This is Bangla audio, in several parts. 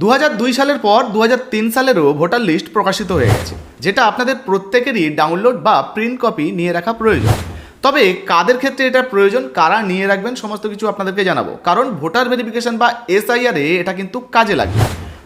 দু সালের পর দু সালেরও ভোটার লিস্ট প্রকাশিত হয়ে গেছে, যেটা আপনাদের প্রত্যেকেরই ডাউনলোড বা প্রিন্ট কপি নিয়ে রাখা প্রয়োজন। তবে কাদের ক্ষেত্রে এটা প্রয়োজন, কারা নিয়ে রাখবেন, সমস্ত কিছু আপনাদেরকে জানাব। কারণ ভোটার ভেরিফিকেশন বা এসআইআরে এটা কিন্তু কাজে লাগবে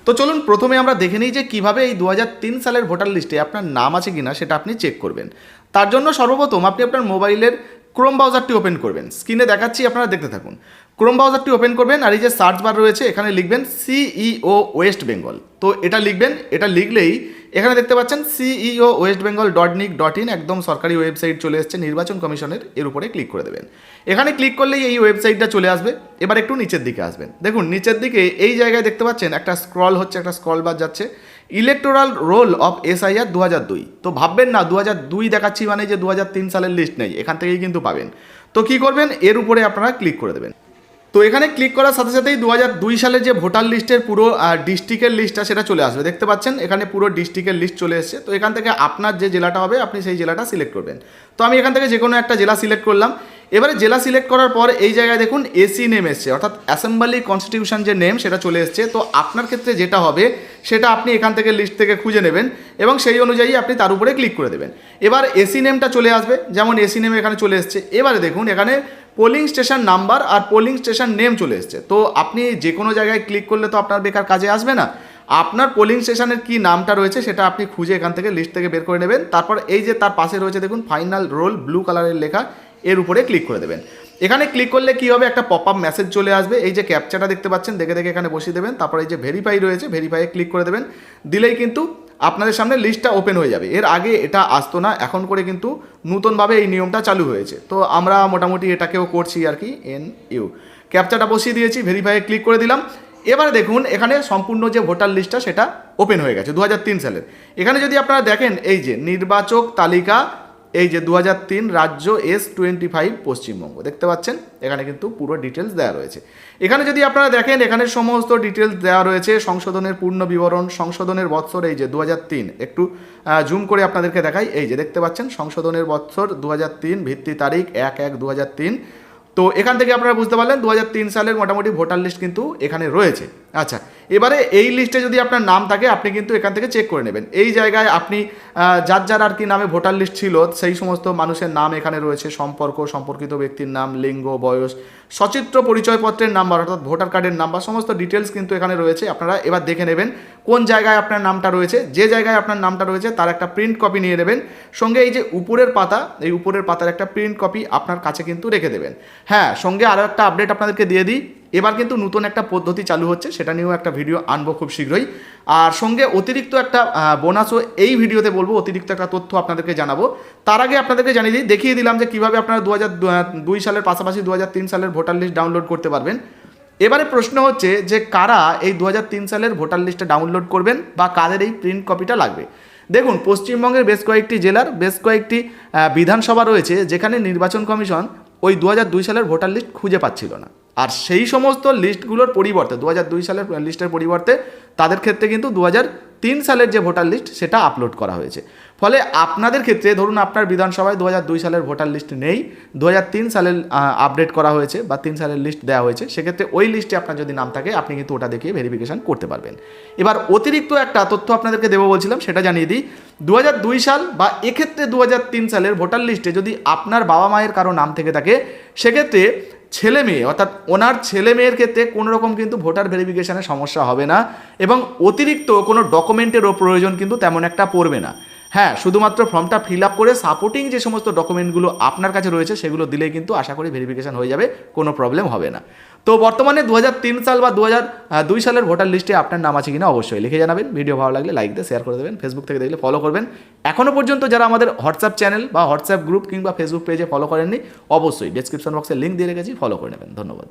তো চলুন প্রথমে আমরা দেখে নিই যে কীভাবে এই দু হাজার তিন সালের ভোটার লিস্টে আপনার নাম আছে কিনা, সেটা আপনি চেক করবেন। তার জন্য সর্বপ্রথম আপনি আপনার মোবাইলের ক্রোম ব্রাউজারটি ওপেন করবেন। স্ক্রিনে দেখাচ্ছি, আপনারা দেখতে থাকুন। ক্রোম ব্রাউজারটি ওপেন করবেন আর এই যে সার্চ বার রয়েছে, এখানে লিখবেন সিইও ওয়েস্ট বেঙ্গল তো এটা লিখবেন, এটা লিখলেই এখানে দেখতে পাচ্ছেন CEO West Bengal dot nic dot in একদম সরকারি ওয়েবসাইট চলে এসেছে, নির্বাচন কমিশনের এর উপরে ক্লিক করে দেবেন। এখানে ক্লিক করলেই এই ওয়েবসাইটটা চলে আসবে। এবার একটু নিচের দিকে আসবেন। দেখুন, নিচের দিকে এই জায়গায় দেখতে পাচ্ছেন একটা স্ক্রল হচ্ছে, একটা স্ক্রল বার যাচ্ছে। ইলেকটোরাল রোল অফ এসআইআর দু হাজার দুই। তো ভাববেন না দু হাজার দুই দেখাচ্ছি মানে যে দু হাজার তিন সালের লিস্ট নেই, এখান থেকেই কিন্তু পাবেন। তো কী করবেন? এর উপরে আপনারা ক্লিক করে দেবেন। তো এখানে ক্লিক করার সাথে সাথেই দু সালের যে ভোটার লিস্টের পুরো ডিস্ট্রিক্টের লিস্টটা সেটা চলে আসবে। দেখতে পাচ্ছেন, এখানে পুরো ডিস্ট্রিক্টের লিস্ট চলে এসেছে। তো এখান থেকে আপনার যে জেলাটা হবে, আপনি সেই জেলাটা সিলেক্ট করবেন। তো আমি এখান থেকে যে কোনো একটা জেলা সিলেক্ট করলাম। এবারে জেলা সিলেক্ট করার পর এই জায়গায় দেখুন এসি নেম এসছে। অর্থাৎ অ্যাসেম্বলি কনস্টিটিউশন যে নেম সেটা চলে এসছে। তো আপনার ক্ষেত্রে যেটা হবে, সেটা আপনি এখান থেকে লিস্ট থেকে খুঁজে নেবেন এবং সেই অনুযায়ী আপনি তার উপরে ক্লিক করে দেবেন। এবার এসি নেমটা চলে আসবে। যেমন এসি নেম এখানে চলে এসছে। এবারে দেখুন, এখানে পোলিং স্টেশন নাম্বার আর পোলিং স্টেশন নেম চলে এসছে। তো আপনি যে কোনো জায়গায় ক্লিক করলে তো আপনার বেকার কাজে আসবে না। আপনার পোলিং স্টেশনের কি নামটা রয়েছে সেটা আপনি খুঁজে এখান থেকে লিস্ট থেকে বের করে নেবেন। তারপর এই যে তার পাশে রয়েছে দেখুন ফাইনাল রোল ব্লু কালারের লেখা, এর উপরে ক্লিক করে দেবেন। এখানে ক্লিক করলে কি হবে? একটা পপ আপ মেসেজ চলে আসবে। এই যে ক্যাপচাটা দেখতে পাচ্ছেন, দেখে দেখে এখানে বসিয়ে দেবেন। তারপর এই যে ভেরিফাই রয়েছে ভেরিফাইয়ে ক্লিক করে দেবেন। দিলেই কিন্তু আপনাদের সামনে লিস্টটা ওপেন হয়ে যাবে। এর আগে এটা আসতো না, এখন করে কিন্তু নতুনভাবে এই নিয়মটা চালু হয়েছে। তো আমরা মোটামুটি এটাকেও করছি আর কি এন ইউ ক্যাপচাটা বসিয়ে দিয়েছি ভেরিফাইয়ে ক্লিক করে দিলাম। এবার দেখুন, এখানে সম্পূর্ণ যে ভোটার লিস্টটা সেটা ওপেন হয়ে গেছে দু সালের। এখানে যদি আপনারা দেখেন, এই যে নির্বাচক তালিকা এই যে দু হাজার তিন রাজ্য এস টোয়েন্টি ফাইভ পশ্চিমবঙ্গ, দেখতে পাচ্ছেন? এখানে কিন্তু পুরো ডিটেলস দেওয়া রয়েছে। এখানে যদি আপনারা দেখেন, এখানে সমস্ত ডিটেলস দেওয়া রয়েছে, সংশোধনের পূর্ণ বিবরণ, সংশোধনের বৎসর, এই যে দু হাজার তিন। একটু জুম করে আপনাদেরকে দেখাই। এই যে দেখতে পাচ্ছেন, সংশোধনের বৎসর দু হাজার তিন, ভিত্তি তারিখ এক এক দু তো এখান থেকে আপনারা বুঝতে পারলেন দু হাজার তিন সালের মোটামুটি ভোটার লিস্ট কিন্তু এখানে রয়েছে। আচ্ছা এবারে এই লিস্টে যদি আপনার নাম থাকে, আপনি কিন্তু এখান থেকে চেক করে নেবেন। এই জায়গায় আপনি যার যার আর কি নামে ভোটার লিস্ট ছিল, সেই সমস্ত মানুষের নাম এখানে রয়েছে। সম্পর্ক, সম্পর্কিত ব্যক্তির নাম, লিঙ্গ, বয়স, সচিত্র পরিচয়পত্রের নাম্বার অর্থাৎ ভোটার কার্ডের নাম্বার সমস্ত ডিটেলস কিন্তু এখানে রয়েছে। আপনারা এবার দেখে নেবেন কোন জায়গায় আপনার নামটা রয়েছে। যে জায়গায় আপনার নামটা রয়েছে, তার একটা প্রিন্ট কপি নিয়ে নেবেন। সঙ্গে এই যে উপরের পাতা, এই উপরের পাতার একটা প্রিন্ট কপি আপনার কাছে কিন্তু রেখে দেবেন। হ্যাঁ সঙ্গে আরও একটা আপডেট আপনাদেরকে দিয়ে দিই। এবার কিন্তু নতুন একটা পদ্ধতি চালু হচ্ছে, সেটা নিয়েও একটা ভিডিও আনব খুব শীঘ্রই। আর সঙ্গে অতিরিক্ত একটা বোনাসও এই ভিডিওতে বলব, অতিরিক্ত একটা তথ্য আপনাদেরকে জানাব। তার আগে আপনাদেরকে জানিয়ে দিই, দেখিয়ে দিলাম যে কীভাবে আপনারা দু হাজার দুই সালের পাশাপাশি দু হাজার তিন সালের ভোটার লিস্ট ডাউনলোড করতে পারবেন। এবারে প্রশ্ন হচ্ছে যে কারা এই দু হাজার তিন সালের ভোটার লিস্টটা ডাউনলোড করবেন বা কাদের এই প্রিন্ট কপিটা লাগবে? দেখুন, পশ্চিমবঙ্গের বেশ কয়েকটি জেলার, বেশ কয়েকটি বিধানসভা রয়েছে, যেখানে নির্বাচন কমিশন ওই দু হাজার দুই সালের ভোটার লিস্ট খুঁজে পাচ্ছিল না। আর সেই সমস্ত লিস্টগুলোর পরিবর্তে দু দুই সালের লিস্টের পরিবর্তে তাদের ক্ষেত্রে কিন্তু দু তিন সালের যে ভোটার লিস্ট সেটা আপলোড করা হয়েছে। ফলে আপনাদের ক্ষেত্রে, ধরুন আপনার বিধানসভায় দু দুই সালের ভোটার লিস্ট নেই দু তিন সালের আপডেট করা হয়েছে বা তিন সালের লিস্ট দেওয়া হয়েছে, সেক্ষেত্রে ওই লিস্টে আপনার যদি নাম থাকে, আপনি কিন্তু ওটা দেখিয়ে ভেরিফিকেশন করতে পারবেন। এবার অতিরিক্ত একটা তথ্য আপনাদেরকে দেবো বলছিলাম, সেটা জানিয়ে দিই। দু দুই সাল বা এক্ষেত্রে দু তিন সালের ভোটার লিস্টে যদি আপনার বাবা মায়ের কারও নাম থেকে থাকে, সেক্ষেত্রে ছেলে মেয়ে, অর্থাৎ ওনার ছেলে মেয়ের ক্ষেত্রে কোনো রকম কিন্তু ভোটার ভেরিফিকেশানের সমস্যা হবে না এবং অতিরিক্ত কোনো ডকুমেন্টেরও প্রয়োজন কিন্তু তেমন একটা পড়বে না। হ্যাঁ শুধুমাত্র ফর্মটা ফিল আপ করে সাপোর্টিং যে সমস্ত ডকুমেন্টগুলো আপনার কাছে রয়েছে সেগুলো দিলেই কিন্তু আশা করি ভেরিফিকেশন হয়ে যাবে, কোনো প্রবলেম হবে না। তো বর্তমানে দু হাজার তিন সাল বা দু সালের ভোটার লিস্টে আপনার নাম আছে কিনা অবশ্যই লিখে জানাবেন। ভিডিও ভালো লাগলে লাইক দিয়ে শেয়ার করে দেবেন ফেসবুক থেকে দেখলে ফলো করবেন। এখনও পর্যন্ত যারা আমাদের হোয়াটসঅ্যাপ চ্যানেল বা হোয়াটসঅ্যাপ গ্রুপ কিংবা ফেসবুক পেজে ফলো করেননি, অবশ্যই ডেসক্রিপশন বক্সে লিঙ্ক দিয়ে রেখেছি ফলো করে নেবেন। ধন্যবাদ।